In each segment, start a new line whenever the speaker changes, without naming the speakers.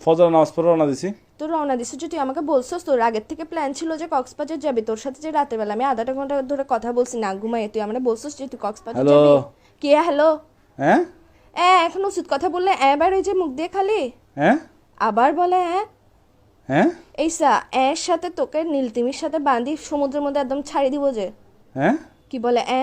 ফজর নামাজ পড়ে রওনা দিছি।
তোর রওনা দিছিস যে তুই আমাকে বলছিস তোর আগের থেকে প্ল্যান ছিল যে কক্সবাজার যাবি তোর সাথে যে রাতের বেলা আমি আধাটা ঘণ্টা ধরে কথা বলছি না ঘুমাই তুই আমরা বলছিস যে তুই কক্সবাজার? যাবি? কে হ্যালো
হ্যাঁ?
এ এখন উচিত কথা বললে এবার ওই যে মুখ দিয়ে খালি?
হ্যাঁ?
আবার বলে হ্যাঁ
হ্যাঁ?
এই সা এর সাথে তোকে নীলতিমির সাথে বাঁধি সমুদ্রের মধ্যে একদম ছাড়ি দিব যে।
হ্যাঁ?
কি বলে এ?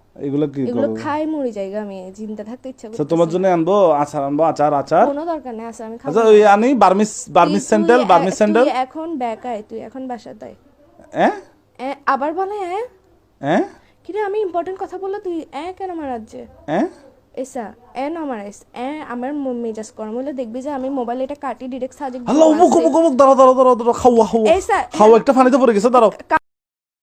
এগুলো কি
এগুলো খাই মরি জায়গা আমি চিন্তা থাকতে ইচ্ছা
আচ্ছা
করতেছে
তোমার জন্য আনব আচার আনব আচার আচার?
কোনো দরকার নেই আছে আমি খাব
আচ্ছা ওই আনি Burmese Burmese sandal Burmese sandal?
তুই এখন বেকায় তুই এখন আয়।
হ্যাঁ
আবার বলে হ্যাঁ
হ্যাঁ
কিরে আমি ইম্পর্টেন্ট কথা বললে তুই এ কেন মারাচ্ছে
হ্যাঁ
এসা এ না মারাইস এ আমার মেজাজ গরম হলে দেখবি যে আমি মোবাইল এটা কাটি ডিরেক্ট সাজে
হ্যালো মুখ মুখ মুখ দাঁড়াও দাঁড়াও দাঁড়াও দাঁড়াও খাওয়া খাওয়া। খাওয়া একটা পানিতে পড়ে গেছে দাঁড়াও।